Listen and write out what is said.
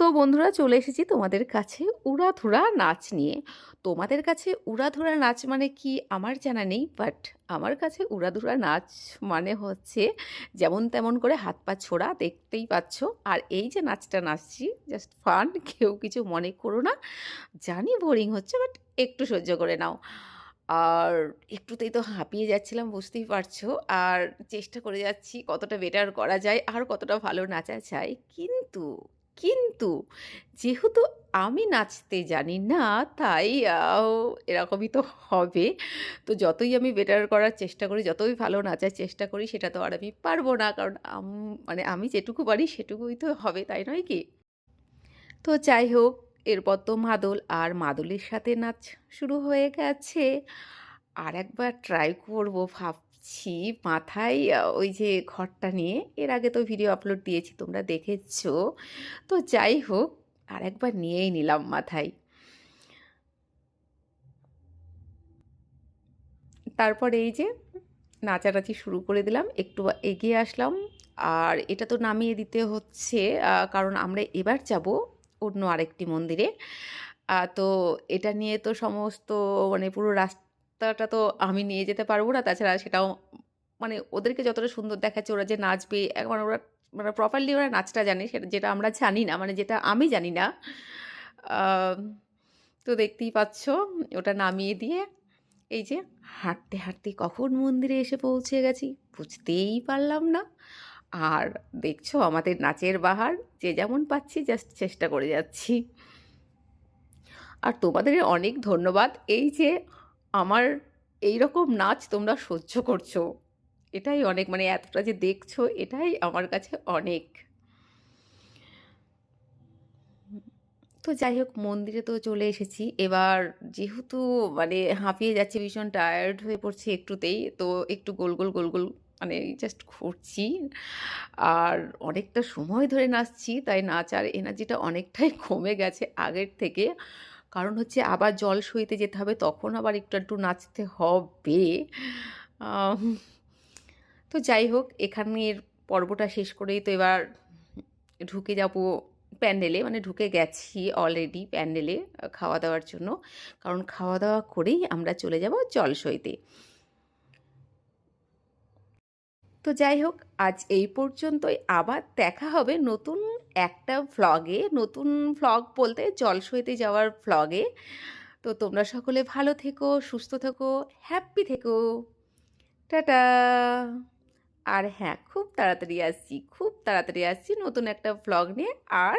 তো বন্ধুরা চলে এসেছি তোমাদের কাছে উড়াধুরা নাচ নিয়ে। তোমাদের কাছে উড়াধুরা নাচ মানে কি আমার জানা নেই বাট আমার কাছে উড়াধুরা নাচ মানে হচ্ছে যেমন তেমন করে হাত পা ছোড়া দেখতেই পাচ্ছ। আর এই যে নাচটা নাচছি জাস্ট ফান কেউ কিছু মনে করো না। জানি বোরিং হচ্ছে বাট একটু সহ্য করে নাও। আর একটুতেই তো হাঁপিয়ে যাচ্ছিলাম, বুঝতেই পারছ। আর চেষ্টা করে যাচ্ছি কতটা বেটার করা যায় আর কতটা ভালো নাচা যায়। কিন্তু কিন্তু যেহেতু আমি নাচতে জানি না, তাই এরকমই তো হবে। তো যতই আমি বেটার করার চেষ্টা করি, যতই ভালো নাচার চেষ্টা করি, সেটা তো আর আমি পারব না। কারণ মানে আমি যেটুকু পারি, সেটুকুই তো হবে, তাই নয় কি? তো যাই হোক, এরপর তো মাদল, আর মাদলের সাথে নাচ শুরু হয়ে গেছে। আর একবার ট্রাই করব ভাবছি মাথায় ওই যে ঘরটা নিয়ে। এর আগে তো ভিডিও আপলোড দিয়েছি, তোমরা দেখেছ। তো যাই হোক আর একবার নিয়েই নিলাম মাথায়। তারপর এই যে নাচানাচি শুরু করে দিলাম, একটু এগিয়ে আসলাম। আর এটা তো নামিয়ে দিতে হচ্ছে কারণ আমরা এবার যাব অন্য আরেকটি মন্দিরে। তো এটা নিয়ে তো সমস্ত মানে পুরো রাস্তাটা তো আমি নিয়ে যেতে পারব না। তাছাড়া সেটাও মানে ওদেরকে যতটা সুন্দর দেখাচ্ছে, ওরা যে নাচবে একবার ওরা মানে প্রপারলি ওরা নাচটা জানে, সেটা যেটা আমরা জানি না মানে যেটা আমি জানি না। তো দেখতেই পাচ্ছ, ওটা নামিয়ে দিয়ে এই যে হাঁটতে হাঁটতে কখন মন্দিরে এসে পৌঁছে গেছি বুঝতেই পারলাম না। আর দেখছ আমাদের নাচের বাহার, যে যেমন পাচ্ছি জাস্ট চেষ্টা করে যাচ্ছি। আর তোমাদের অনেক ধন্যবাদ। এই যে আমার এই রকম নাচ তোমরা সহ্য করছ। এটাই অনেক মানে এতটা যে দেখছ, এটাই আমার কাছে অনেক। তো যাই হোক, মন্দিরে তো চলে এসেছি। এবার যেহেতু মানে হাঁপিয়ে যাচ্ছে, ভীষণ টায়ার্ড হয়ে পড়ছি একটুতেই, তো একটু গোল গোল গোল গোল মানে জাস্ট ঘুরছি। আর অনেকটা সময় ধরে নাচছি, তাই নাচার এনার্জিটা অনেকটাই কমে গেছে আগের থেকে। কারণ হচ্ছে আবার জল সইতে যেতে হবে, তখন আবার একটু একটু নাচতে হবে। তো যাই হোক, এখানের পর্বটা শেষ করেই তো এবার ঢুকে যাব প্যান্ডেলে মানে ঢুকে গেছি অলরেডি প্যান্ডেলে খাওয়া দাওয়ার জন্য। কারণ খাওয়া দাওয়া করেই আমরা চলে যাব জলসইতে তো যাই হোক, আজ এই পর্যন্তই। আবার দেখা হবে নতুন একটা ফ্লগে নতুন ফ্লগ বলতে জলসইতে যাওয়ার ফ্লগে তো তোমরা সকলে ভালো থেকো, সুস্থ থেকো হ্যাপি থেকো। টাটা! আর হ্যাঁ খুব তাড়াতাড়ি আসছি, খুব তাড়াতাড়ি আসছি নতুন একটা ভ্লগ নিয়ে। আর